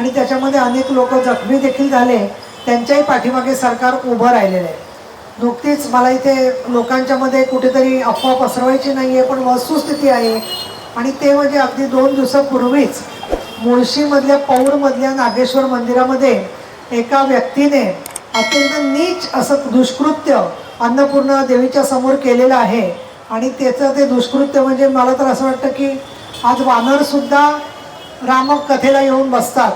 आणि त्याच्यामध्ये अनेक लोक जखमी देखील झाले. त्यांच्याही पाठीमागे सरकार उभं राहिलेलं आहे. नुकतीच मला इथे लोकांच्या मध्ये कुठेतरी अफवा पसरवायची नाही आहे पण वस्तुस्थिती आहे. आणि ते म्हणजे अगदी दोन दिवसापूर्वीच मुळशीमधल्या पौडमधल्या नागेश्वर मंदिरामध्ये एका व्यक्तीने अत्यंत नीच असं दुष्कृत्य अन्नपूर्णा देवीच्या समोर केलेलं आहे. आणि त्याचं ते दुष्कृत्य म्हणजे मला तर असं वाटतं की आज वानरसुद्धा रामक कथेला येऊन बसतात.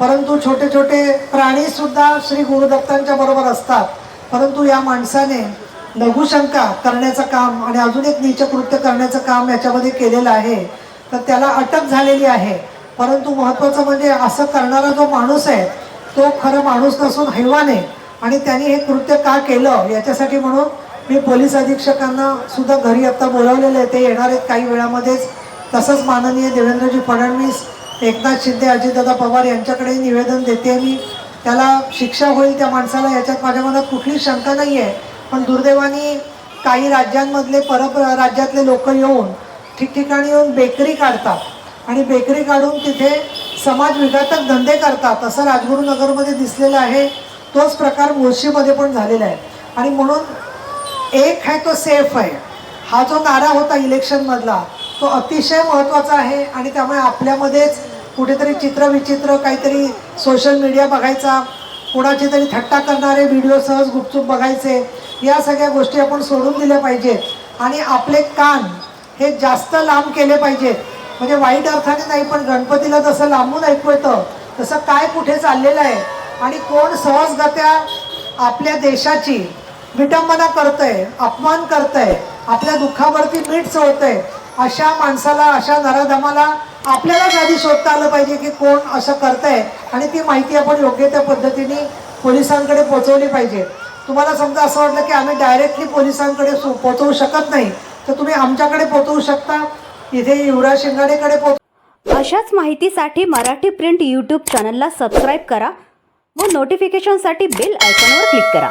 परंतु छोटे छोटे प्राणीसुद्धा श्री गुरुदत्तांच्या बरोबर असतात. परंतु या माणसाने लघुशंका करण्याचं काम आणि अजून एक नीचकृत्य करण्याचं काम याच्यामध्ये केलेलं आहे. तर त्याला अटक झालेली आहे. परंतु महत्त्वाचं म्हणजे असं करणारा जो माणूस आहे तो खरं माणूस नसून हैवान आहे आणि त्यांनी हे कृत्य का केलं याच्यासाठी म्हणून मी पोलीस अधीक्षकांना सुद्धा घरी आत्ता बोलावलेलं आहे. ते येणार आहेत काही वेळामध्येच. तसंच माननीय देवेंद्रजी फडणवीस एकनाथ शिंदे अजितदादा पवार यांच्याकडे निवेदन देते मी. त्याला शिक्षा होईल त्या माणसाला याच्यात माझ्या मनात कुठली शंका नाही आहे पण दुर्दैवाने काही राज्यांमधले परप राज्यातले लोक येऊन ठिकठिकाणी येऊन बेकरी काढतात. आणि बेकरी काढून तिथे समाज विघातक धंदे करतात असं राजगुरुनगरमध्ये दिसलेलं आहे. तोच प्रकार मुळशीमध्ये पण झालेला आहे. आणि म्हणून एक आहे तो सेफ आहे हा जो नारा होता इलेक्शनमधला तो अतिशय महत्त्वाचा आहे. आणि त्यामुळे आपल्यामध्येच कुठेतरी चित्रविचित्र काहीतरी सोशल मीडिया बघायचा कोणाची तरी थट्टा करणारे व्हिडिओ सहज गुपचूप बघायचे या सगळ्या गोष्टी आपण सोडून दिल्या पाहिजेत. आणि आपले कान हे जास्त लांब केले पाहिजेत म्हणजे वाईट अर्थाने नाही पण गणपतीला जसं लांबून ऐकू येतं तसं काय कुठे चाललेलं आहे? आणि कोण सहजगत्या आपल्या देशाची विटंबना करतंय अपमान करतंय आपल्या दुःखावरती मीठ चोळतंय अशा माणसाला अशा नराधमाला आपल्यालाच आधी शोधता आलं पाहिजे की कोण असं करतंय आणि ती माहिती आपण योग्य त्या पद्धतीने पोलिसांकडे पोहोचवली पाहिजे. तुम्हाला समजा असं वाटलं की आम्ही डायरेक्टली पोलिसांकडे पोहोचवू शकत नाही तर तुम्ही आमच्याकडे पोहोचवू शकता. इथे युवराज शिंगाडेकडे पोहोच अशाच माहितीसाठी मराठी प्रिंट यूट्यूब चॅनलला सबस्क्राईब करा व नोटिफिकेशनसाठी बेल आयकॉनवर क्लिक करा.